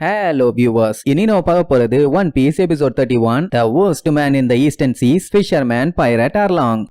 Hello viewers இனி நம்ம பார்க்க போறது One Piece episode thirty one the worst man in the eastern seas fisherman pirate Arlong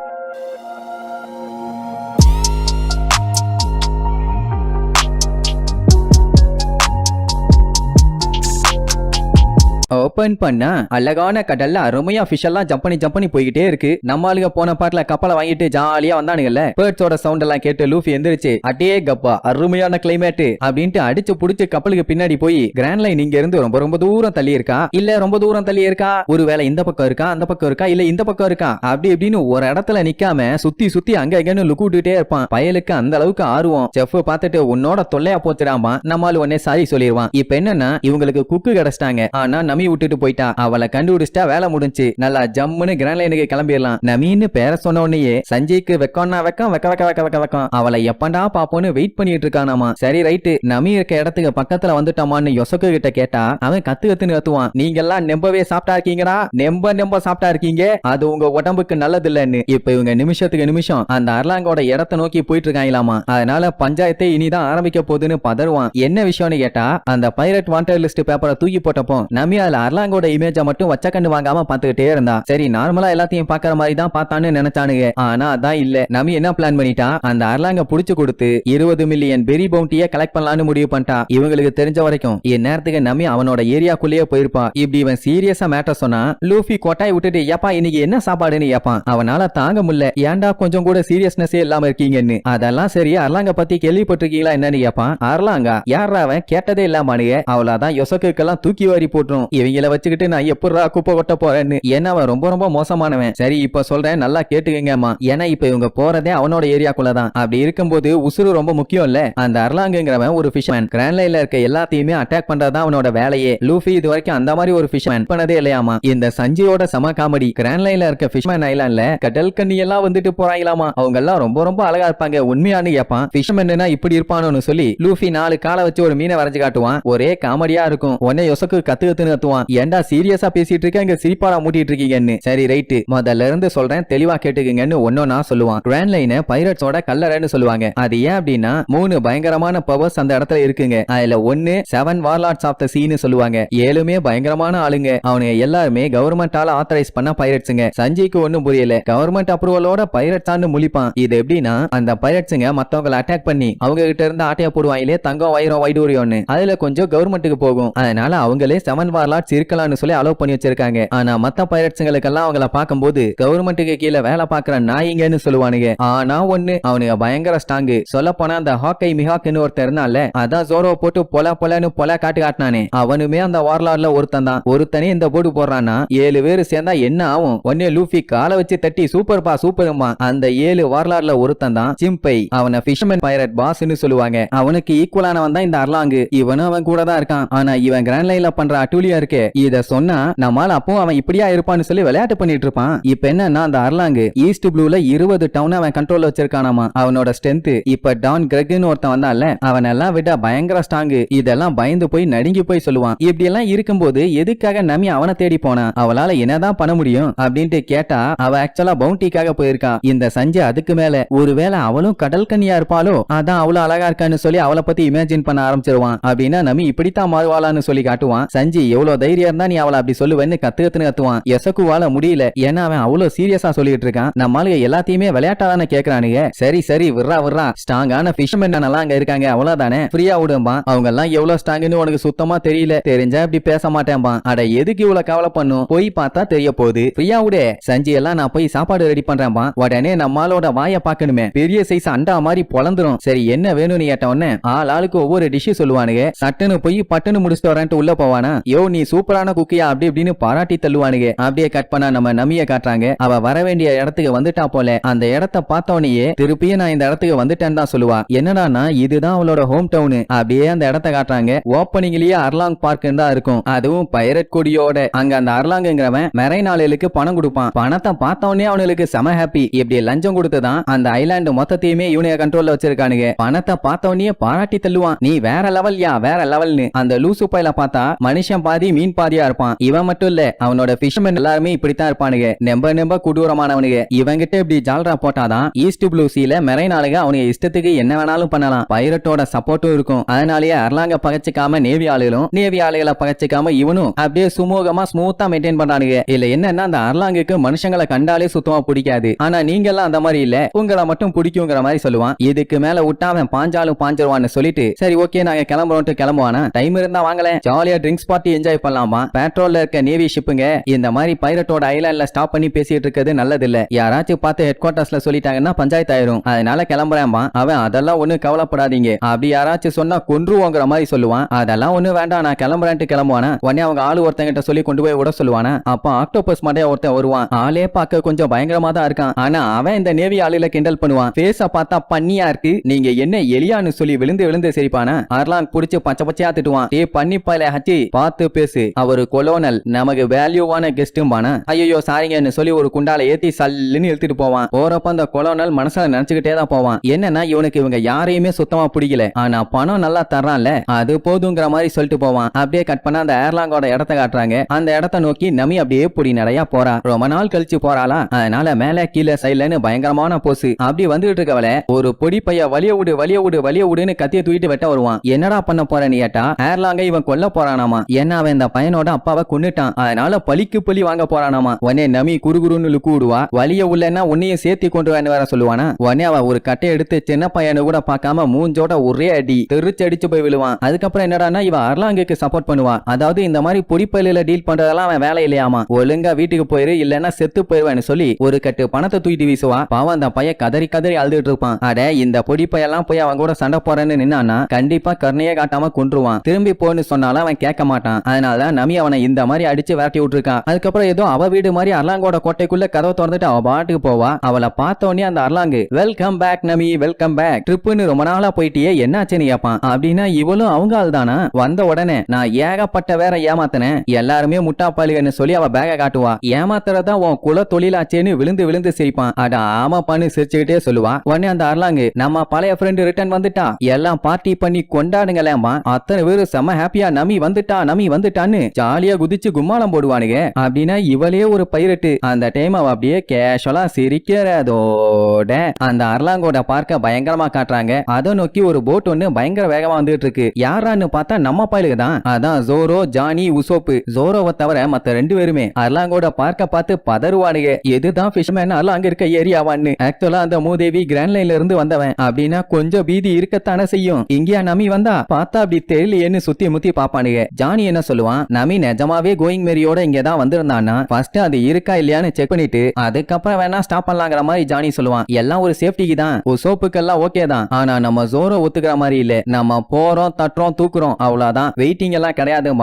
open பண்ண அழகான கடல்ல அருமையா ஃபிஷ் எல்லாம் ஜம்ப் பண்ணி ஜம்ப் பண்ணி போய்கிட்டே இருக்கு. நம்ம ஆளுங்க போன பாட்டுல கப்பலை வாங்கிட்டு ஜாலியா வந்தானுங்கல்ல? பேர்ட்ஸோட சவுண்ட் எல்லாம் கேட்டு லூஃபி எந்திரிச்சு அட்டே கப்பா அருமையான கிளைமேட் அப்படின்ட்டு அடிச்சு புடிச்சு கப்பலுக்கு பின்னாடி போய் கிராண்ட் லைன் இங்க இருந்து ரொம்ப ரொம்ப தூரம் தள்ளி இருக்கா? இல்ல ரொம்ப தூரம் தள்ளி இருக்கா? ஒருவேளை இந்த பக்கம் இருக்கா? அந்த பக்கம் இருக்கா? இல்ல இந்த பக்கம் இருக்கா? அப்படி இப்படின்னு ஒரு இடத்துல நிக்காம சுத்தி சுத்தி அங்க எங்கன்னு லுக்கு விட்டுட்டே இருப்பான். பயலுக்கு அந்த அளவுக்கு ஆர்வம். செஃப் பார்த்துட்டு உன்னோட தொல்லையா போத்துடாமா நம்மால் உடனே சாரி சொல்லிடுவான் இப்ப என்னன்னா இவங்களுக்கு குக்கு கிடைச்சிட்டாங்க. ஆனா நமி விட்டுட்டு போயிட்டா அவளை கண்டுபிடிச்சிட்டா வேலை முடிஞ்சு. நல்லா ஜம்முன்னு கிராண்ட் லைனுக்கு கிளம்பிடலாம் நமின்னு பேர சொன்ன உடனேயே சஞ்சய்க்கு வெக்கம்னா வெக்கம் வெக்க வெக்க வெக்க வெக்க வெக்கம். அவளை எப்பண்டா பாப்போன்னு வெயிட் பண்ணிட்டு இருக்கானாமா. சரி ரைட்டு நமி இருக்க இடத்துக்கு பக்கத்துல வந்துட்டோமான்னு யொசக்கு கிட்ட கேட்டா அவன் கத்து கத்துன்னு கத்துவான். நீங்க எல்லாம் நெம்பவே சாப்பிட்டா இருக்கீங்கடா? நெம்ப நெம்ப சாப்பிட்டா இருக்கீங்க? அது உங்க உடம்புக்கு நல்லது இல்லன்னு இப்ப இவங்க நிமிஷத்துக்கு நிமிஷம் அந்த அர்லாங்கோட இடத்தை நோக்கி போயிட்டு இருக்காங்களாமா. அதனால பஞ்சாயத்தை இனிதான் ஆரம்பிக்க போகுதுன்னு பதறுவான். என்ன விஷயம்னு கேட்டா அந்த பைரட் வாண்டட் லிஸ்ட் பேப்பரை தூக்கி போட்டப்போ நமி அதுல அர்லாங்கோட இமேஜ மட்டும் வச்ச கண்டு வாங்காம பாத்துக்கிட்டே இருந்தா. சரி நார்மலா எல்லாத்தையும் பாக்குற மாதிரி தான் பார்த்தான்னு நினைச்சானுங்க. ஆனா அதான் இல்ல. நமி என்ன பிளான் பண்ணிட்டா? அந்த அர்லாங்க புடிச்சு கொடுத்து இருபது மில்லியன் பெரி பவுண்டிய கலெக்ட் பண்ணலாம்னு முடிவு பண்ணிட்டா. இவங்களுக்கு தெரிஞ்ச வரைக்கும் இந்நேரத்துக்கு நம்பி அவனோட ஏரியாக்குள்ளேயே போயிருப்பான் இப்படி இவன் சீரியஸா மேட்டர் சொன்னா லூஃபி கொட்டாய் விட்டுட்டு ஏப்பா இன்னைக்கு என்ன சாப்பாடுன்னு ஏப்பான் அவனால தாங்க முடியல. ஏன்டா கொஞ்சம் கூட சீரியஸ்னஸே இல்லாம இருக்கீங்கன்னு? அதெல்லாம் சரி அர்லாங்க பத்தி கேள்விப்பட்டிருக்கீங்களா என்னன்னு கேப்பான். அர்லாங்கா? யாரா அவன்? கேட்டதே இல்லாமானுங்க அவளாதான் யொசக்குக்கெல்லாம் தூக்கி வாரி போட்டுரும். இவங்கள வச்சுக்கிட்டு நான் எப்படிரா குப்பை கொட்ட போறேன்னு? ஏன்னா அவன் ரொம்ப ரொம்ப மோசமானவன். சரி இப்ப சொல்றேன் நல்லா கேட்டுக்கங்கம்மா. ஏன்னா இப்ப இவங்க போறதே அவனோட ஏரியாக்குள்ளதான். அப்படி இருக்கும்போது உசுறு ரொம்ப முக்கியம் இல்ல அந்த அர்லாங்குங்கிறவன் ஒரு ஃபிஷ்மேன் கிராண்ட் லைன்ல இருக்க எல்லாத்தையுமே அட்டாக் பண்றதுதான் அவனோட வேலையே. லூஃபி இது வரைக்கும் அந்த மாதிரி ஒரு ஃபிஷ்மேன் பண்ணதே இல்லையாமா இந்த சஞ்சயோட சம காமெடி. கிராண்ட் லைன்ல இருக்க ஃபிஷ்மேன் ஐலாண்ட்ல கடல் கண்ணி எல்லாம் வந்துட்டு போறாங்களாமா அவங்க எல்லாம் ரொம்ப ரொம்ப அழகா இருப்பாங்க. உண்மையானு கேட்பான் ஃபிஷ்மேன்னா இப்படி இருப்பானோன்னு சொல்லி லூஃபி நாலு காலை வச்சு ஒரு மீனை வரைஞ்சு காட்டுவான். ஒரே காமெடியா இருக்கும். உடனே யொசக்கு கத்து கத்துன்னு கத்துவான். ஏன்டா சீரியஸா பேசிட்டு இருக்க? இங்க சிரிப்பாடா மூட்டிட்டு இருக்கீங்கன்னு. சரி ரைட்டு முதல்ல இருந்து சொல்றேன் தெளிவா கேட்டுக்குங்கன்னு ஒன்னொன்னா சொல்லுவான். கிராண்ட் லைன் பைரட்ஸோட கல்லறைன்னு சொல்லுவாங்க. அது ஏன் அப்படின்னா மூணு பயங்கரமான பவர்ஸ் அந்த இடத்துல இருக்குங்க. அதுல ஒன்னு செவன் வார்லாட்ஸ் ஆஃப் த சீன்னு சொல்லுவாங்க. ஏழுமே பயங்கரமான ஆளுங்க. அவனுங்க எல்லாருமே கவர்மெண்டால ஆத்தரைஸ் பண்ண பைரட்ஸுங்க சஞ்சய்க்கு ஒண்ணும் புரியல. கவர்மெண்ட் அப்ரூவலோட பைரட்ஸான்னு முழிப்பான். இது எப்படின்னா அந்த பைரட்ஸுங்க மத்தவங்களை அட்டாக் பண்ணி அவங்க கிட்ட இருந்து ஆட்டையா போடுவாங்களே தங்கம் வயிறோம் வைடூரியோன்னு அதுல கொஞ்சம் கவர்மெண்ட்டுக்கு போகும். அதனால அவங்களே செவன் வார்லாட்ஸ் இருக்கலாம்னு சொல்லி அலோவ் பண்ணி வச்சிருக்காங்க. ஆனா மத்த பைரட்ஸுங்களுக்கெல்லாம் அவங்கள பார்க்கும்போது கவர்மெண்ட்டுக்கு கீழே வேலை பார்க்கற நாயிங்கன்னு சொல்லுவானுங்க. ஆனா ஒண்ணு அவனுங்க பயங்கர ஸ்ட்ராங்கு சொல்ல போனா அந்த ஹாக்கை மிஹாக்குன்னு ஒருத்தர் இருந்தால அதான் ஜோரோ போட்டு பொல பொலன்னு பொல காட்டு காட்டினானே. அவனுமே அந்த வார்லாட்ல ஒருத்தன் தான். ஒருத்தனே இந்த போட்டு போடுறான்னா ஏழு பேர் சேர்ந்தா என்ன ஆகும்? ஒன்னே லூஃபி காலை வச்சு தட்டி சூப்பர் பா சூப்பர்மா அந்த ஏழு வரலாறுல ஒருத்தன் தான் சிம்பை அவனை ஃபிஷ்மேன் பைரட் பாஸ்ன்னு சொல்லுவாங்க. அவனுக்கு ஈக்குவலானவன் தான் இந்த அர்லாங்கு இவனும் அவன் கூட தான் இருக்கான். ஆனா இவன் கிராண்ட் லைன்ல பண்ற அட்டூலியா இருக்கே இத சொன்னா நம்மால அப்போ அவன் இப்படியா இருப்பான்னு சொல்லி விளையாட்டு பண்ணிட்டு இருப்பான். இப்ப என்னன்னா அந்த அர்லாங்கு ஈஸ்ட் ப்ளூல இருபது டவுன் அவன் கண்ட்ரோல் வச்சிருக்கானாமா? அவனோட ஸ்ட்ரென்த் இப்ப டான் கிரெக்னு ஒருத்தன் வந்தான்ல அவன் எல்லாம் விட பயங்கர ஸ்ட்ராங்கு இதெல்லாம் பயந்து போய் நடுங்கி போய் சொல்லுவான். இப்படி எல்லாம் இருக்கும்போது எதுக்காக நம்பி அவனை தேடி போனா? அவளால என்னதான் பண்ண முடியும்? அப்படின்ட்டு கேட்டா அவ ஆக்சுவலா பவுண்டிக்காக போயிருக்கா இந்த சஞ்சய் அதுக்கு மேல. ஒருவேளை அவளும் கடல் கண்ணியா இருப்பாளோ? அதான் அவ்வளவு அழகா இருக்கான்னு சொல்லி அவளை பத்தி இமேஜின் பண்ண ஆரம்பிச்சிருவான். அப்படின்னா நம்பி இப்படித்தான் மாறுவாளான்னு சொல்லி காட்டுவான். சஞ்சய் எவ்வளவு தைரியம் இருந்தா நீ அவளை அப்படி சொல்லுவேன்னு கத்து கத்துவான். எசக்குவால முடியல. ஏன்னா அவன் அவ்வளவு சீரியஸா சொல்லிட்டு இருக்கான். நம்மளுக்கு எல்லாத்தையுமே விளையாட்டா தானே கேக்குறானுங்க. சரி சரி விட்றா விட்றா. ஸ்ட்ராங்கான ஃபிஷ்மேன் எல்லாம் அங்க இருக்காங்க. அவ்வளவுதானே? ஃப்ரீயா விடும்பா அவங்க எல்லாம் எவ்வளவு ஸ்ட்ராங்னு உனக்கு சுத்தமா தெரியல. தெரிஞ்சா இப்படி பேச மாட்டேன்பா அட எதுக்கு இவ்வளவு கவலை பண்ணும்? போய் பார்த்தா தெரிய போகுது. ஃப்ரீயா விடு. சஞ்சி எல்லாம் நான் போய் சாப்பாடு ரெடி பண்றேன்பா உடனே நம்மளோட வாய பாக்கணுமே பெரிய சைஸ் அண்டா மாதிரி பொழந்துரும். சரி என்ன வேணும்னு கேட்ட உடனே? ஆள் ஆளுக்கு ஒவ்வொரு டிஷ்ஷு சொல்லுவானுங்க. சட்டுன்னு போய் பட்டுன்னு முடிச்சுட்டு வரேன்ட்டு உள்ள போவானா? யோ நீ சூப்பர் சூப்பரான குக்கியா அப்படி இப்படின்னு பாராட்டி தள்ளுவானுங்க. அப்படியே கட் பண்ணா நம்ம நமிய காட்டுறாங்க. அவ வர வேண்டிய இடத்துக்கு வந்துட்டா போல. அந்த இடத்த பார்த்தவனையே திருப்பியும் நான் இந்த இடத்துக்கு வந்துட்டேன்னு தான் சொல்லுவா. என்னடான்னா இதுதான் அவளோட ஹோம் டவுனு அப்படியே அந்த இடத்த காட்டுறாங்க. ஓப்பனிங்லயே அர்லாங் பார்க் தான் இருக்கும். அதுவும் பைரட் கொடியோட. அங்க அந்த அர்லாங்குங்கிறவன் மெரை நாளிலுக்கு பணம் கொடுப்பான். பணத்தை பார்த்தவனே அவனுக்கு செம ஹாப்பி இப்படி லஞ்சம் கொடுத்துதான் அந்த ஐலாண்டு மொத்தத்தையுமே இவனுங்க கண்ட்ரோல்ல வச்சிருக்கானுங்க. பணத்தை பார்த்தவனே பாராட்டி தள்ளுவான். நீ வேற லெவல் யா வேற லெவல்னு அந்த லூசு பையில பார்த்தா மனுஷன் பாதி மீன் பாதியா இருப்பான். இவன் மட்டும் இல்ல அவனோட ஃபிஷ்மேன் எல்லாருமே இப்படித்தான் இருப்பானுங்க. நெம்ப நெம்ப கொடூரமானவனுங்க. இவங்கிட்ட இப்படி ஜால்ரா போட்டாதான் ஈஸ்ட் ப்ளூ சீல மெரைன் ஆளுங்க அவனுங்க இஷ்டத்துக்கு என்ன வேணாலும் பண்ணலாம். பைரட்டோட சப்போர்ட்டும் இருக்கும். அதனாலேயே அர்லாங்க பகச்சிக்காம நேவி ஆளுகளும் நேவி ஆளுகளை பகச்சிக்காம இவனும் அப்படியே சுமூகமா ஸ்மூத்தா மெயின்டைன் பண்றானுங்க. இல்ல என்னன்னா அந்த அர்லாங்குக்கு மனுஷங்களை கண்டாலே சுத்தமா பிடிக்காது. ஆனா நீங்க எல்லாம் அந்த மாதிரி இல்ல. உங்களை மட்டும் பிடிக்குங்கிற மாதிரி சொல்லுவான். இதுக்கு மேல விட்டா அவன் பாஞ்சாலும் பாஞ்சிருவான்னு சொல்லிட்டு சரி ஓகே நாங்க கிளம்புறோம்ட்டு கிளம்புவானா? டைம் இருந்தா வாங்கல ஜாலியா ட்ரிங்க்ஸ் பார்ட்டி என்ஜாய் பண்ணலாம். பெட்ரோல்ல இருக்க நேவி ஷிப்புங்க இந்த மாதிரி பைரட்டோட ஐலாண்ட்ல ஸ்டாப் பண்ணி பேசிட்டு இருக்கிறது நல்லது இல்ல யாராச்சும் பார்த்து ஹெட் குவார்டர்ஸ்ல சொல்லிட்டாங்கன்னா பஞ்சாயத்து ஆயிரும். அதனால கிளம்புறேன்பா அவன் அதெல்லாம் ஒண்ணு கவலைப்படாதீங்க. அப்படி யாராச்சும் சொன்னா கொன்றுவோங்கிற மாதிரி சொல்லுவான். அதெல்லாம் ஒண்ணு வேண்டாம். நான் கிளம்புறேன்ட்டு கிளம்புவானா? உடனே அவங்க ஆளு ஒருத்தங்கிட்ட சொல்லி கொண்டு போய் விட சொல்லுவானா? அப்ப ஆக்டோபஸ் மண்டைய ஒருத்தன் வருவான். ஆளே பார்க்க கொஞ்சம் பயங்கரமா தான் இருக்கான். ஆனா அவன் இந்த நேவி ஆளுல கிண்டல் பண்ணுவான். பேச பார்த்தா பண்ணியா இருக்கு. நீங்க என்ன எலியான்னு சொல்லி விழுந்து விழுந்து சிரிப்பானா? அர்லாங் புடிச்சு பச்சை பச்சையா திட்டுவான். ஏ பண்ணி பல ஹச்சி. பார்த்து பேசு. அவரு கொலோனல் நமக்கு வேல்யூவான கெஸ்டும் பானா ஐயோ சாரிங்கன்னு சொல்லி ஒரு குண்டால ஏத்தி சல்லுன்னு இழுத்துட்டு போவான். போறப்ப அந்த கொலோனல் மனசுல நினைச்சுக்கிட்டே தான் போவான். என்னன்னா இவனுக்கு இவங்க யாரையுமே சுத்தமா பிடிக்கல. ஆனா பணம் நல்லா தர்றான்ல அது போதுங்கிற மாதிரி சொல்லிட்டு போவான். அப்படியே கட் பண்ண அந்த ஏர்லாங்கோட இடத்த காட்டுறாங்க. அந்த இடத்த நோக்கி நமி அப்படியே பொடி நிறைய போறா. ரொம்ப நாள் கழிச்சு போறாளா அதனால மேல கீழே சைடுலன்னு பயங்கரமான போசு அப்படி வந்துகிட்டு இருக்கவள ஒரு பொடி பைய வலிய விடு வலிய விடு வலிய விடுன்னு கத்திய தூக்கிட்டு வெட்ட வருவான். என்னடா பண்ண போற நீ ஏட்டா? ஏர்லாங்க இவன் கொல்ல போறானாமா? என்ன அவன் இந்த பையனோட அப்பாவை கொன்னுட்டான். அதனால பலிக்கு பலி வாங்க போறானாமா. உடனே நமி குறுகுறுன்னு லுக்கு விடுவா வலிய உள்ளன்னா உன்னையும் சேர்த்தி கொண்டு வேற சொல்லுவானா. உடனே அவ ஒரு கட்டை எடுத்து சின்ன பையனை கூட பார்க்காம மூஞ்சோட ஒரே அடி தெரிச்சு அடிச்சு போய் விழுவான். அதுக்கப்புறம் என்னடான்னா இவ அர்லாங்குக்கு சப்போர்ட் பண்ணுவான் அதாவது இந்த மாதிரி பொடிப்பயில டீல் பண்றதெல்லாம் அவன் வேலை இல்லையாமா. ஒழுங்கா வீட்டுக்கு போயிரு இல்லன்னா செத்து போயிருவேன்னு சொல்லி ஒரு கட்டு பணத்தை தூக்கிட்டு வீசுவா. பாவம் அந்த பையன் கதறி கதறி அழுதுட்டு இருப்பான். அட இந்த பொடிப்பையெல்லாம் போய் அவன் கூட சண்டை போறேன்னு நின்னானா கண்டிப்பா கருணையே காட்டாம கொன்றுவான். திரும்பி போன்னு சொன்னாலும் அவன் கேட்க மாட்டான். அதனால அதனாலதான் நமி அவனை இந்த மாதிரி அடிச்சு விரட்டி விட்டுருக்கான். அதுக்கப்புறம் ஏதோ அவ வீடு மாதிரி அர்லாங்கோட கோட்டைக்குள்ள கதவை திறந்துட்டு அவ பாட்டுக்கு போவா. அவளை பார்த்த உடனே அந்த Arlong welcome back Nami welcome back ட்ரிப்புன்னு ரொம்ப நாளா போயிட்டியே என்னாச்சுன்னு கேப்பான் அப்படின்னா இவளும் அவங்க ஆள் தானா? வந்த உடனே நான் ஏகப்பட்ட வேற ஏமாத்தினேன். எல்லாருமே முட்டாப்பாளிகன்னு சொல்லி அவ பேக காட்டுவா. ஏமாத்துறதா உன் குல தொழிலாச்சேன்னு விழுந்து விழுந்து சிரிப்பான். அட ஆமாப்பான்னு சிரிச்சுக்கிட்டே சொல்லுவா. உடனே அந்த அர்லாங்கு நம்ம பழைய ஃப்ரெண்டு ரிட்டர்ன் வந்துட்டா. எல்லாம் பார்ட்டி பண்ணி கொண்டாடுங்களேம்மா. அத்தனை பேரும் செம ஹாப்பியா நமி வந்துட்டா நமி வந்துட்டான்னு ஜாலியா குதிச்சு கும்மாளம் போடுவானுங்க. அப்படின்னா இவளே ஒரு பைரட்டு. அந்த டைம் அவ அப்படியே கேஷுவலா சிரிக்கிறதோட அந்த அர்லாங்கோட பார்க்க பயங்கரமா காட்டுறாங்க. அதை நோக்கி ஒரு போட் ஒண்ணு பயங்கர வேகமா வந்துட்டு இருக்கு யாரான்னு பார்த்தா நம்ம பயலுக்கு தான். அதான் ஜோரோ ஜானி உசோப்பு ஜோரோவை தவிர மத்த ரெண்டு பேருமே அர்லாங்கோட பார்க்க பார்த்து பதறுவானுங்க. எதுதான் ஃபிஷ்மேன் அங்க இருக்க ஏரியாவான்னு ஆக்சுவலா அந்த மூதேவி கிராண்ட் லைன்ல இருந்து வந்தவன். அப்படின்னா கொஞ்சம் பீதி இருக்கத்தானே செய்யும். இங்கேயா நம்பி வந்தா? பார்த்தா அப்படி தெரியலையேன்னு சுத்தி முத்தி பாப்பானுங்க ஜானி என்ன சொல்லுவான்? நமி நிஜமாவே கோயிங் மேரியோட இங்க தான் வந்திருந்தான்னா ஃபர்ஸ்ட் அது இருக்கா இல்லையான்னு செக் பண்ணிட்டு அதுக்கப்புறம் வேணா ஸ்டாப் பண்ணலாங்கிற மாதிரி ஜானி சொல்லுவான். எல்லாம் ஒரு சேஃப்டிக்கு தான். ஒரு சோப்புக்கெல்லாம் ஓகே தான். ஆனா நம்ம ஜோரோ ஒத்துக்கிற மாதிரி இல்ல. நம்ம போறோம் தட்டுறோம் தூக்குறோம் அவ்வளவுதான். வெயிட்டிங் எல்லாம் கிடையாது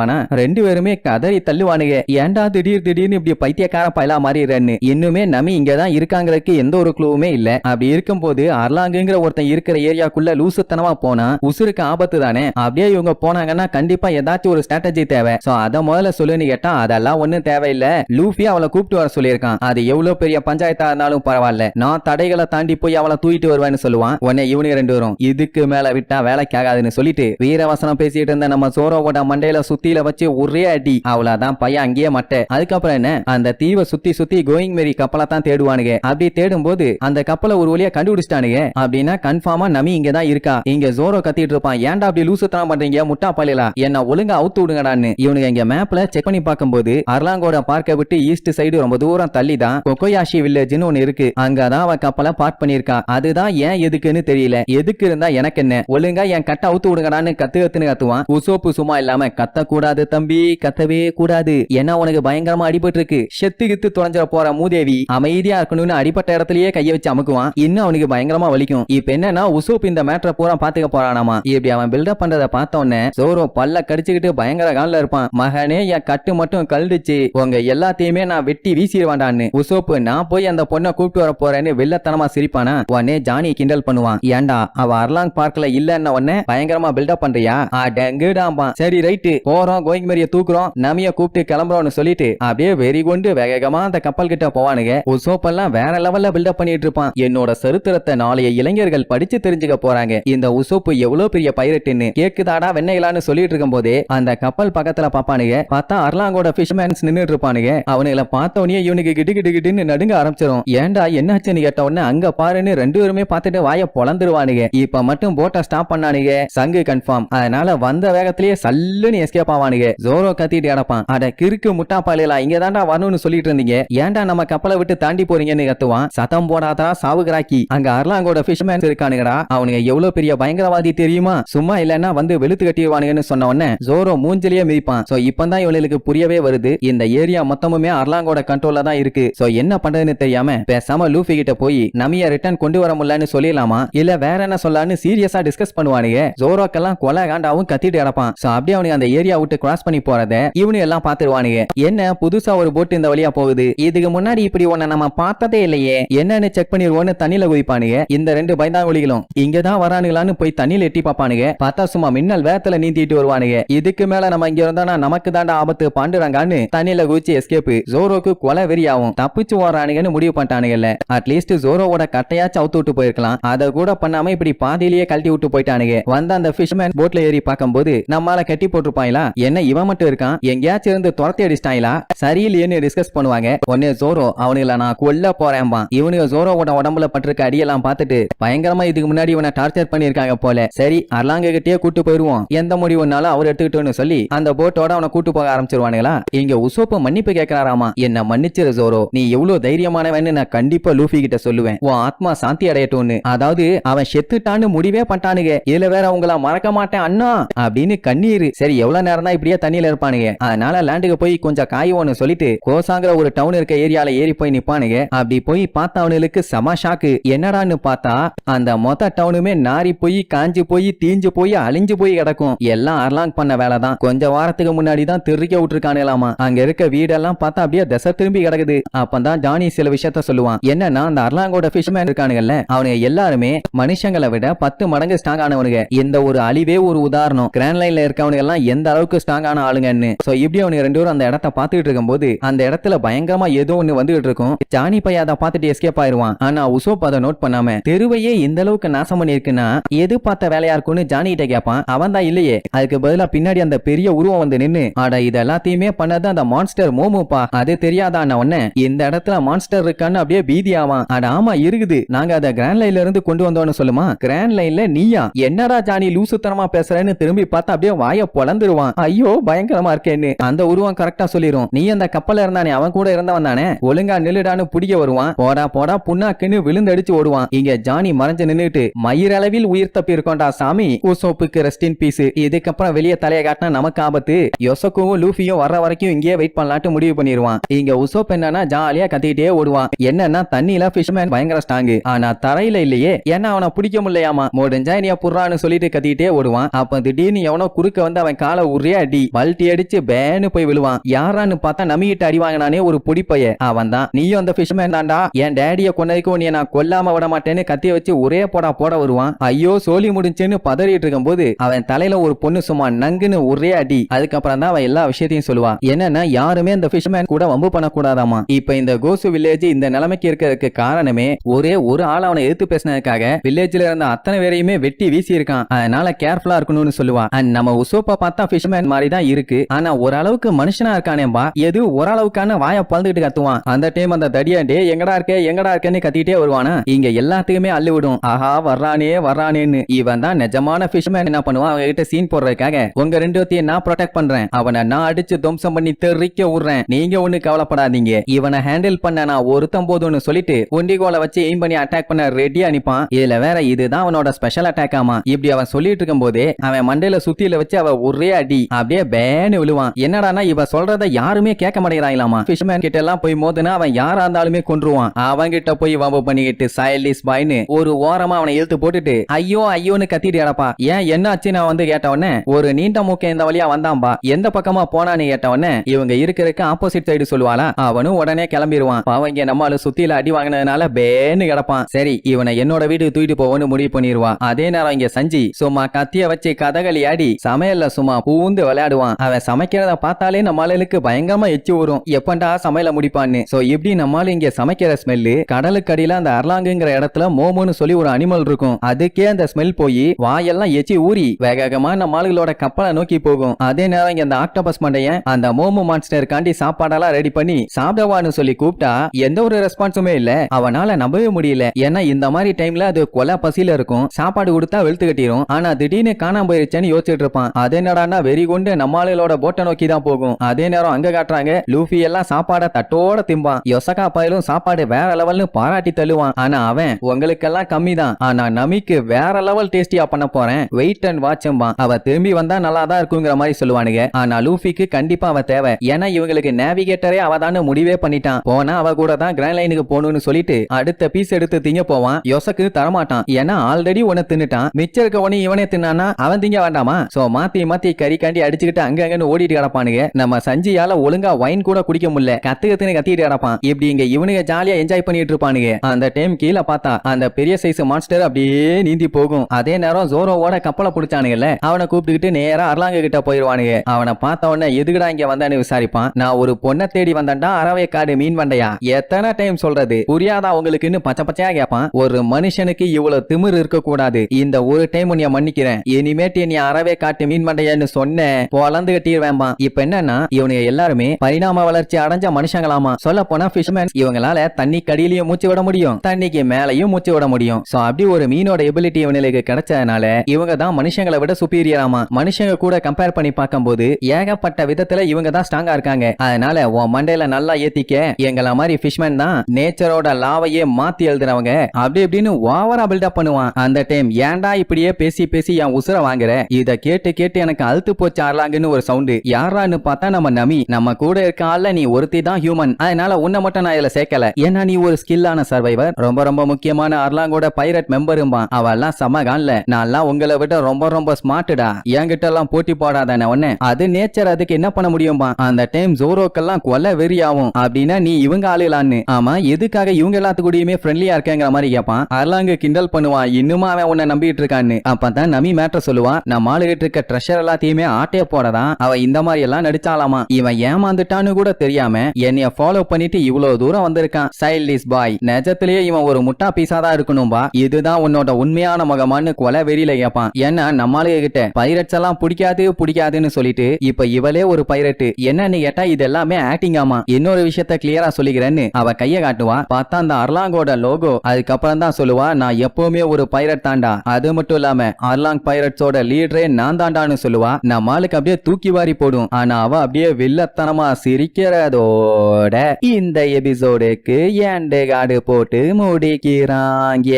ரெண்டு பேருமே கதறி தள்ளுவானுங்க. ஏன்டா திடீர் திடீர்னு இப்படி பைத்தியக்கார பயலா மாறிடுறேன்னு. இன்னுமே நமி இங்க தான் இருக்காங்கிறதுக்கு எந்த ஒரு க்ளூவுமே இல்ல. அப்படி இருக்கும்போது அர்லாங்குங்கிற ஒருத்தன் இருக்கிற ஏரியாக்குள்ள லூசுத்தனமா போனா உசுருக்கு ஆபத்து தானே. அப்படியே இவங்க போனாங்கன்னா கண்டிப்பா ஏதாச்சும் ஒரு ஸ்ட்ராட்டஜி தேவை. சோ அத முதல்ல சொல்லுன்னு கேட்டா அதெல்லாம் ஒன்றும் தேவையில்ல. லூஃபி அவளை கூப்பிட்டு வர சொல்லியிருக்கான். அது எவ்வளவு பெரிய பஞ்சாயத்தா இருந்தாலும் பரவாயில்ல. நான் தடைகளை தாண்டி போய் அவளை தூக்கிட்டு வருவேன்னு சொல்லுவான். உடனே இவனுக்கு ரெண்டு வரும் இதுக்கு மேல விட்டா வேலைக்கு ஆகாதுன்னு சொல்லிட்டு வீரவசனம் பேசிட்டு இருந்த நம்ம சோரோவோட மண்டையில சுத்தியில வச்சு ஒரே அடி. அவ்வளவுதான் பையன் அங்கேயே மட்டை. அதுக்கப்புறம் என்ன? அந்த தீவை சுத்தி சுத்தி கோயிங் மேரி கப்பலை தான் தேடுவானுங்க. அப்படி தேடும் போது அந்த கப்பலை ஒரு வழியா கண்டுபிடிச்சிட்டானுங்க. அப்படின்னா கன்ஃபார்மா நமி இங்க தான் இருக்கா. இங்க ஜோரோ கத்திட்டு இருப்பான். ஏன்டா அப்படி லூசுத்தனம் பண்றீங்க? முட்டா பள்ளிலா என்ன ஒழுங்கா அவுத்து விடுங்கடான்னு. இவனுங்க இங்க மேப்ல செக் பண்ணி பார்க்கும்போது அர்லாங்கோட பார்க்க விட்டு ஈஸ்ட் சைடு ரொம்ப தூரம் தள்ளி தான் கொக்கோயாஷி வில்லேஜ்னு ஒன்னு இருக்கு. அங்கதான் அவன் கப்பலை பார்க் பண்ணிருக்கான் அதுதான் ஏன் எதுக்குன்னு தெரியல. எதுக்கு இருந்தா எனக்கு என்ன? ஒழுங்கா என் கட்ட அவுத்து விடுங்கடான்னு கத்து கத்துன்னு கத்துவான். உசோப்பு சும்மா இல்லாம கத்த கூடாது தம்பி கத்தவே கூடாது. ஏன்னா உனக்கு பயங்கரமா அடிபட்டு இருக்கு செத்து கித்து தொலைஞ்சிட போற மூதேவி அமைதியா இருக்கணும்னு அடிப்பட்ட இடத்துலயே கைய வச்சு அமுக்குவான். இன்னும் அவனுக்கு பயங்கரமா வலிக்கும். இப்ப என்னன்னா உசோப் இந்த மேட்டரை பூரா பாத்துக்க போறானாமா? இப்படி அவன் பில்டப் பண்றதை பார்த்த உடனே சோரோ பல்ல கடிச்சுக்கிட்டு பயங்கர காலில் இருப்பான். மகனே என் கட்டு மட்டும் கழுடுச்சு உங்க எல்லாத்தையுமே நான் வெட்டி வீசிடுவான்டான்னு. உசோப்பு நான் போய் அந்த பொண்ணை கூப்பிட்டு வர போறேன்னு வெள்ளத்தனமா சிரிப்பானா? உடனே ஜானி கிண்டல் பண்ணுவான். ஏண்டா அவ அர்லாங் பார்க்ல இல்லன்னு உடனே பயங்கரமா பில்டப் பண்றியா? அடங்குடாம்பா. சரி ரைட்டு போறோம் கோயிங் மரிய தூக்குறோம். நமிய கூப்பிட்டு கிளம்புறோம்னு சொல்லிட்டு அப்படியே வெறி கொண்டு வேகமா அந்த கப்பல் கிட்ட போவானுங்க. உசோப் எல்லாம் வேற லெவல்ல பில்டப் பண்ணிட்டு இருப்பான். என்னோட சரித்திரத்தை நாளைய இளைஞர்கள் படிச்சு தெரிஞ்சுக்க போறாங்க. இந்த உசோப்பு எவ்வளவு பெரிய பைரட்டுன்னு கேக்குதாடா வெண்ணைகளான்னு சொல்லிட்டு இருக்கும் போதே அந்த கப்பல் பக்கத்துல பாப்பானுங்க. பார்த்தா அர்லாங்கோட ஃபிஷ்மேன்ஸ் நின்னுட்டு இருப்பானுங்க அவனுங்களை பார்த்த இவனுக்கு கிட்டு கிட்டு கிட்டுன்னு நடுங்க ஆரம்பிச்சிடும் ஏன்டா என்னாச்சுன்னு கேட்ட உடனே அங்க பாருன்னு ரெண்டு பேருமே பார்த்துட்டு வாய பொழந்துருவானுங்க இப்ப மட்டும் போட்டை ஸ்டாப் பண்ணானுங்க. சங்கு கன்ஃபார்ம் அதனால வந்த வேகத்திலேயே சல்லுன்னு எஸ்கேப் ஆவானுங்க. ஜோரோ கத்திட்டு கிடப்பான். அட கிறுக்கு முட்டாப்பாளையில இங்க தாண்டா வரணும்னு சொல்லிட்டு இருந்தீங்க. ஏன்டா நம்ம கப்பலை விட்டு தாண்டி போறீங்கன்னு கத்துவான்? சத்தம் போடாதா சாவுகிராக்கி அங்க அர்லாங்கோட ஃபிஷ்மேன்ஸ் இருக்கானுங்கடா. அவனுங்க எவ்வளவு பெரிய பயங்கரவாதி தெரியுமா? சும்மா இல்லன்னா வந்து வெளுத்து கட்டிடுவானுங்கன்னு சொன்ன உடனே ஜோரோ மூஞ்சிலேயே மிதிப்பான். சோ இப்பதான் இவளுக்கு புரியவே வருது. இந்த ஏரியா மொத்தமுமே அர்லாங்கோட கண்ட்ரோல்ல தான் இருக்கு. சோ என்ன பண்றதுன்னு தெரியாம பேசாம லூஃபி கிட்ட போய் நமிய ரிட்டர்ன் கொண்டு வர முடியலன்னு சொல்லிடலாமா? இல்ல வேற என்ன சொல்லலாம்னு சீரியஸா டிஸ்கஸ் பண்ணுவானுங்க? ஜோரோக்கெல்லாம் கொலை காண்டாவும் கத்திட்டு கிடப்பான். சோ அப்படியே அவனுக்கு அந்த ஏரியா விட்டு கிராஸ் பண்ணி போறத இவனு எல்லாம் பாத்துருவானுங்க என்ன புதுசா ஒரு போட் இந்த வழியா போகுது? இதுக்கு முன்னாடி இப்படி ஒன்ன நம்ம பார்த்ததே இல்லையே. என்னன்னு செக் பண்ணிடுவோன்னு தண்ணியில குதிப்பானுங்க. இந்த ரெண்டு பயந்தாங்குழிகளும் இங்கதான் வரானுங்களான்னு போய் தண்ணியில எட்டி பாப்பானுங்க பார்த்தா சும்மா மின்னல் வேகத்துல நீந்திட்டு வருவானுங்க. இதுக்கு மேல நம்ம இங்க இருந்தா நமக்கு தாண்டா ஆபத்து. பாண்டுறாங்கன்னு தண்ணியில குதிச்சு எஸ்கேப் ஜோரோக்கு கொலை வெறியாவும். தப்பிச்சு வரானுங்கன்னு முடிவு பண்ணிட்டானுங்கல்ல. அட்லீஸ்ட் ஜோரோவோட கட்டையாச்சும் அவுத்து விட்டு போயிருக்கலாம். அதை கூட பண்ணாம இப்படி பாதியிலேயே கழட்டி விட்டு போயிட்டானுங்க. வந்த அந்த ஃபிஷ்மேன் போட்ல ஏறி பார்க்கும்போது நம்மால கட்டி போட்டிருப்பாங்களா? என்ன இவன் மட்டும் இருக்கான்? எங்கேயாச்சும் இருந்து துரத்தி அடிச்சிட்டாங்களா? சரியில்லையேன்னு டிஸ்கஸ் பண்ணுவாங்க. உடனே ஜோரோ அவனுங்கள நான் கொல்ல போறேன்பா. இவனுங்க ஜோரோவோட உடம்புல பட்டிருக்க அடியெல்லாம் பார்த்துட்டு பயங்கரமா இதுக்கு முன்னாடி இவனை டார்ச்சர் பண்ணிருக்காங்க போல. சரி அர்லாங்க கிட்டே கூட்டு போயிருவோம். எந்த முடிவுனாலும் அவர் எடுத்துக்கிட்டோன்னு சொல்லி அந்த போட்டோட அவனை கூட்டு போக ஆரம்பிச்சிருவானுங்களா? இங்க உசோப்பு மன்னிப்பு கேட்கிறாராமா? என்ன மன்னிச்சிரு ஜோரோ. நீ எவ்வளவு தைரியமானவன்னு நான் கண்டிப்பா லூஃபி கிட்ட சொல்லுவேன். உன் ஆத்மா சாந்தி அடையட்டும்னு. அதாவது அவன் செத்துட்டான்னு முடிவே பண்ணிட்டானுங்க இதுல வேற அவங்கள மறக்க மாட்டேன் அண்ணா. அப்படின்னு கண்ணீர். சரி எவ்வளவு நேரம் தான் இப்படியே தண்ணியில இருப்பானுங்க. அதனால லேண்டுக்கு போய் கொஞ்சம் காயுவோன்னு சொல்லிட்டு கோசாங்கிற ஒரு டவுன் இருக்க ஏரியால ஏறி போய் நிப்பானுங்க. அப்படி போய் பார்த்த அவனுக்கு செம ஷாக்கு. என்னடான்னு பார்த்தா அந்த மொத்த டவுனுமே நாரி போய் காஞ்சு போய் தீஞ்சு போய் அழிஞ்சு போய் கிடக்கும். எல்லாம் அர்லாங் பண்ண வேலைதான். கொஞ்ச வாரத்துக்கு முன்னாடி தான் திருக்க விட்டுருக்கானுலாமா? அங்க இருக்க வீடெல்லாம் பார்த்தா அப்படியே திசை திரும்பி கிடக்குது. அப்பதான் ஜானி சில விஷயத்த சொல்லுவான். என்னன்னா அந்த அர்லாங்கோட ஃபிஷ்மேன் இருக்கானுங்கல்ல அவனுங்க எல்லாருமே மனுஷங்களை விட பத்து மடங்கு ஸ்ட்ராங் ஆனவனுங்க. இந்த ஒரு அழிவே ஒரு உதாரணம். கிராண்ட் லைன்ல இருக்கவனுங்க எல்லாம் எந்த அளவுக்கு ஸ்ட்ராங் ஆன ஆளுங்கன்னு. சோ இப்படி அவனுக்கு ரெண்டு பேரும் அந்த இடத்த பாத்துக்கிட்டு இருக்கும்போது அந்த இடத்துல பயங்கரமா ஏதோ ஒண்ணு வந்துகிட்டு இருக்கும். ஜானி பையன் அதை பார்த்துட்டு எஸ்கேப் ஆயிருவான். ஆனா உசோப் அதை நோட் பண்ணாம தெருவையே இந்த அளவுக்கு நாசம் பண்ணிருக்குன்னா எது பார்த்த வேலையா இருக்கும்னு ஜானி கிட்ட கேட்பான் அவன் தான் இல்லையே. அதுக்கு பதிலா பின்னாடி அந்த பெரிய உருவம் வந்து நின்னு அட இது எல்லாத்தையுமே பண்ணது அந்த மான்ஸ்டர் மோமுப்பா? அது தெரியாதான உடனே இந்த இடத்துல மான்ஸ்டர் இருக்கான்னு அப்படியே பீதி ஆவான் அட ஆமா இருக்குது. நாங்க அதை கிராண்ட் லைன்ல இருந்து கொண்டு வந்தோம்னு சொல்லுமா? கிராண்ட் லைன்ல நீயா? என்னடா ஜானி லூசுத்தனமா பேசுறேன்னு திரும்பி பார்த்தா அப்படியே வாய பொழந்துருவான் ஐயோ பயங்கரமா இருக்கேன்னு. அந்த உருவம் கரெக்டா சொல்லிரும். நீ அந்த கப்பல இருந்தானே? அவன் கூட இருந்தவன் தானே? ஒழுங்கா நில்லுடான்னு பிடிக்க வருவான். போடா போடா புண்ணாக்குன்னு விழுந்தடிச்சு ஓடுவான். இங்க ஜானி மறைஞ்சு நின்னுட்டு மயிரளவில் உயிர் தப்பி இருக்கோண்டா சாமி. ஊசோப்புக்கு ரெஸ்ட் இன் பீஸ் இதுக்கப்புறம் வெளியே தலையை காட்டினா நமக்கு ஆபத்து. யொசக்கும் லூஃபியும் வர்ற வரைக்கும் இங்கேயே வெயிட் பண்ணலாட்டு முடிவு பண்ணிடுவான் இங்க உசோப் என்னன்னா ஜாலியா கத்திக்கிட்டே ஓடுவான். என்னன்னா தண்ணியில ஃபிஷ்மேன் பயங்கர ஸ்ட்ராங் ஆனா தரையில இல்லையே ஏன்னா அவனை பிடிக்க முடியலையாமா? முடிஞ்சா நீ புறான்னு சொல்லிட்டு கத்திக்கிட்டே ஓடுவான். அப்ப திடீர்னு எவனோ குறுக்க வந்து அவன் காலை ஒரே அடி பல்ட்டி அடிச்சு பேனு போய் விழுவான். யாரான்னு பார்த்தா நம்பிக்கிட்டு அடி வாங்கினானே ஒரு பொடிப்பைய. அவன் தான் நீயும் அந்த ஃபிஷ்மேன் தான்டா. என் டேடிய கொன்னதுக்கு உன்னைய நான் கொல்லாம விட மாட்டேன்னு கத்திய வச்சு ஒரே போடா போட வருவான். ஐயோ சோழி முடிஞ்சுன்னு பதறிட்டு இருக்கும்போது அவன் தலையில ஒரு பொண்ணு சும்மா நங்குன்னு ஒரே அடி. அதுக்கப்புறம் தான் அவன் எல்லா விஷயத்தையும் சொல்லுவான். என்னன்னா யாருமே அந்த ஃபிஷ்மேன் கூட வம்பு பண்ணக்கூடாதாமா? இப்ப இந்த கோசு வில்லேஜ் இந்த நிலைமைக்கு இருக்கிறதுக்கு காரணமே ஒரே ஒரு ஆள் அவனை எதிர்த்து பேசினதுக்காக வில்லேஜ்ல இருந்த அத்தனை பேரையுமே வெட்டி வீசி இருக்கான் அதனால கேர்ஃபுல்லா இருக்கணும்னு சொல்லுவான். அண்ட் நம்ம உசோப்பா பார்த்தா ஃபிஷ்மேன் மாதிரி தான் இருக்கு. ஆனா ஓரளவுக்கு மனுஷனா இருக்கானேம்பா. எது ஓரளவுக்கான வாய பழந்துகிட்டு கத்துவான். அந்த டைம் அந்த தடியாண்டே எங்கடா இருக்க? எங்கடா இருக்கேன்னு கத்திட்டே வருவானா? இங்க எல்லாத்துக்குமே அள்ளி விடும் ஆஹா வர்றானே வர்றானேன்னு. இவன் தான் நிஜமான ஃபிஷ்மேன் என்ன பண்ணுவான்? அவங்க கிட்ட சீன் போடுறதுக்காக உங்க ரெண்டு நான் ப்ரொடெக்ட் பண்றேன். அவனை நான் அடிச்சு துவம்சம் பண்ணி தெறிக்க விடுறேன். நீங்க ஒண்ணு கவலைப்படாதீங்க. இவனை ஹேண்டில் பண்ண நான் ஒருத்தம் போதும்னு சொல்லிட்டு ஒண்டிகோலை வச்சு எய்ம் பண்ணி அட்டாக் பண்ண ரெடியா நிப்பான். இதுல வேற இதுதான் அவனோட ஸ்பெஷல் அட்டாக் ஆமா. இப்படி அவன் சொல்லிட்டு இருக்கும் போதே அவன் மண்டையில சுத்தியில வச்சு அவ ஒரே அடி. அப்படியே பேனு விழுவான். என்னடானா இவ சொல்றத யாருமே கேட்க மாட்டேங்கிறாங்களாமா. ஃபிஷ்மேன் கிட்ட எல்லாம் போய் மோதுனா அவன் யாரா இருந்தாலுமே கொன்றுவான். அவன் கிட்ட போய் வம்பு பண்ணிக்கிட்டு சைல்டிஸ் பாய்னு ஒரு ஓரமா அவனை இழுத்து போட்டுட்டு ஐயோ ஐயோன்னு கத்திட்டு கிடப்பா. ஏன் என்ன ஆச்சு நான் வந்து கேட்ட உடனே ஒரு நீண்ட மூக்க இந்த வழியா வந்தான்பா. எந்த பக்கமா போனான்னு கேட்ட உடனே இவங்க இருக்கிறதுக்கு ஆப்போசிட் சைடு சொல்லுவாளா? அவனும் உடனே கிளம்பிடுவான் அவங்க நம்மால சுத்தியில அடி வாங்கினதுனால பேன்னு கிடப்பான். சரி இவனை என்னோட வீட்டுக்கு தூக்கிட்டு போவோன்னு முடிவு பண்ணிடுவா அதே நேரம் இங்க சஞ்சி சும்மா கத்திய வச்சு கதகளி ஆடி சமையல்ல சும்மா பூந்து விளையாடுவான். அவன் சமைக்கிறத பார்த்தாலே நம்மளுக்கு பயங்கரமா எச்சு வரும் எப்பண்டா சமையல முடிப்பான்னு. சோ இப்படி நம்மால இங்க சமைக்கிற ஸ்மெல்லு கடலுக்கடியில அந்த அர்லாங்குங்கிற இடத்துல மோமோன்னு சொல்லி ஒரு அனிமல் இருக்கும். அதுக்கே அந்த ஸ்மெல் போய் வாயெல்லாம் எச்சி ஊறி வேகமா நம்ம ஆளுகளோட கப்பலை நோக்கி போகும். அதே நேரம் நேரம் இந்த அந்த ஆக்டோபஸ் மண்டையன் அந்த மோமோ மான்ஸ்டருக்காண்டி சாப்பாடெல்லாம் ரெடி பண்ணி சாப்பிடவான்னு சொல்லி கூப்பிட்டா எந்த ஒரு ரெஸ்பான்ஸுமே இல்ல. அவனால நம்பவே முடியல. ஏன்னா இந்த மாதிரி டைம்ல அது கொலை பசியில இருக்கும். சாப்பாடு கொடுத்தா வெளுத்து கட்டிரும். ஆனா திடீர்னு காணாம போயிருச்சேன்னு யோசிச்சுட்டு இருப்பான். அதே நேரம்னா வெறி கொண்டு நம்மளோட போட்டை நோக்கி தான் போகும். அதே நேரம் அங்க காட்டுறாங்க லூஃபி எல்லாம் சாப்பாட தட்டோட திம்பான். யொசகா பயலும் சாப்பாடு வேற லெவல்னு பாராட்டி தள்ளுவான். ஆனா அவன் உங்களுக்கெல்லாம் கம்மி தான் ஆனா நமிக்கு வேற லெவல் டேஸ்டியா பண்ண போறேன். வெயிட் அண்ட் வாட்சும்பான் அவ திரும்பி வந்தா நல்லா தான் இருக்குங்கிற மாதிரி சொல்லுவானுங்க. ஆனா லூஃபிக்கு கண்டிப்பா அவ தேவை. ஏன்னா இவங்களுக்கு நேவிகேட்டரே அவ முடிவே பண்ணிட்டான். போனா அவ கூட தான் கிராண்ட் லைனுக்கு போகணும்னு சொல்லிட்டு அடுத்த பீஸ் எடுத்து திங்க போவான். யோசக்கு தரமாட்டான். ஏன்னா ஆல்ரெடி உன தின்னுட்டான். மிச்சம் இருக்க உடனே இவனே தின்னானா அவன் திங்க வேண்டாமா? சோ மாத்தி மாத்தி கறி காண்டி அடிச்சுக்கிட்டு அங்க அங்கன்னு ஓடிட்டு கிடப்பானுங்க. நம்ம சஞ்சியால ஒழுங்கா வைன் கூட குடிக்க முடியல. கத்து கத்துன்னு கத்திட்டு கிடப்பான். இப்படி இங்க இவனுங்க ஜாலியா என்ஜாய் பண்ணிட்டு இருப்பானுங்க. அந்த டைம் கீழே பார்த்தா அந்த பெரிய சைஸ் மான்ஸ்டர் அப்படியே நீந்தி போகும். அதே நேரம் ஜோரோவோட கப்பலை பிடிச்சானுங்கல்ல அவனை கூப்பிட்டுக்கிட்டு நேரா அர்லாங்க கிட்ட போயிருவானுங்க. அவனை பார்த்த உடனே எதுக்குடா இங்க வந்தான்னு விசாரிப்பான்? நான் ஒரு பொண்ணை தேடி வந்தேன்டா அறவே காடு மீன் வண்டையா? எத்தனை டைம் சொல்றது? புரியாதா உங்களுக்குன்னு பச்சை பச்சையா கேட்பான். ஒரு மனுஷனுக்கு இவ்வளவு திமிரு இருக்க கூடாது இந்த ஒரு டைம் உன்னைய மன்னிக்கிறேன். இனிமேட்டு நீ அறவே காட்டு மீன் மண்டையன்னு சொன்ன பொலந்து கட்டிடுவேன்பா இப்ப என்னன்னா இவனுங்க எல்லாருமே பரிணாம வளர்ச்சி அடைஞ்ச மனுஷங்களாமா. சொல்ல போனா பிஷ்மேன் இவங்களால தண்ணி கடியிலயும் மூச்சு விட முடியும். தண்ணிக்கு மேலயும் மூச்சு விட முடியும். சோ அப்படி ஒரு மீனோட எபிலிட்டி இவனுக்கு கிடைச்சதுனால இவங்க தான் மனுஷங்களை விட சுப்பீரியராமா மனுஷங்க கூட கம்பேர் பண்ணி பார்க்கும்போது ஏகப்பட்ட விதத்துல இவங்க தான் ஸ்ட்ராங்கா இருக்காங்க. அதனால உன் மண்டையில நல்லா ஏத்திக்க எங்கள மாதிரி ஃபிஷ்மேன் தான் நேச்சரோட லாவையே மாத்தி எழுதுறவங்க. அப்படி இப்படின்னு ஓவரா பில்டப் பண்ணுவான். அந்த டைம் ஏன்டா இப்படியே பேசி பேசி என் உசுர வாங்குற? இத கேட்டு கேட்டு எனக்கு அழுத்து போச்சு ஆர்லாங்கன்னு ஒரு சவுண்டு யாரான்னு பார்த்தா நம்ம நமி. நம்ம கூட இருக்க ஆள்ல நீ ஒருத்தி தான் ஹியூமன் அதனால உன்னை மட்டும் நான் இதுல சேர்க்கல. ஏன்னா நீ ஒரு ஸ்கில்லான சர்வைவர் ரொம்ப ரொம்ப முக்கியமான அர்லாங்கோட பைரட் மெம்பரும்பான் அவெல்லாம் செம கான்ல நான்லாம் உங்களை விட ரொம்ப ரொம்ப ஸ்மார்ட்டுடா என்கிட்ட எல்லாம் போட்டி போடாதான ஒன்னு அது நேச்சர் அதுக்கு என்ன பண்ண முடியும்பா? அந்த டைம் ஜோரோக்கெல்லாம் கொலை ஆகும் அப்படின்னா நீ இவங்க ஆளுலான்னு ஆமா எதுக்காக இவங்க எல்லாத்து கூடயுமே ஃப்ரெண்ட்லியா இருக்கேங்கிற மாதிரி கேட்பான் அர்லாங்க கிண்டல் பண்ணுவான் இன்னுமா அவன் உன்னை நம்பிட்டு இருக்கான்னு அப்பதான் நமி மேட்டர் சொல்லுவான் நம்ம ஆளுகிட்டு இருக்க ட்ரெஷர் எல்லாத்தையுமே ஆட்டைய போடதான். அவ இந்த மாதிரி எல்லாம் நடிச்சாலாமா இவன் ஏமாந்துட்டான்னு கூட தெரியாம என்னைய ஃபாலோ பண்ணிட்டு இவ்வளவு தூரம் வந்திருக்கான். சைல்டிஸ் பாய் நிஜத்திலேயே இவன் ஒரு முட்டா பீஸா தான் இருக்கணும்பா. இதுதான் உன்னோட உண்மையான முகமான்னு கொலை வெறியில கேட்பான் ஏன்னா நம்ம ஆளுக கிட்ட பைரட்ஸ் எல்லாம் பிடிக்காது பிடிக்காதுன்னு சொல்லிட்டு இப்ப இவளே ஒரு பைரட்டு. என்னன்னு கேட்டா இது எல்லாமே ஆக்டிங் ஆமா. இன்னொரு விஷயத்த கிளியரா சொல்லிக்கிறேன்னு அவ கைய காட்டுவா. பார்த்தா அந்த அர்லாங்கோட லோகோ அதுக்கப்புறம் தான் சொல்லுவா நான் எப்பவுமே ஒரு பைரட் தாண்டா. அது மட்டும் இல்லாம அர்லாங் பைரட்ஸோட லீடரே நான் தாண்டான்னு சொல்லுவா. நம்ம ஆளுக்கு அப்படியே தூக்கி வாரி போடும். ஆனா அவ அப்படியே வில்லத்தனமா சிரிக்கிறதோட இந்த எபிசோடுக்கு ஏண்டு காடு போட்டு முடிக்கிறாங்க.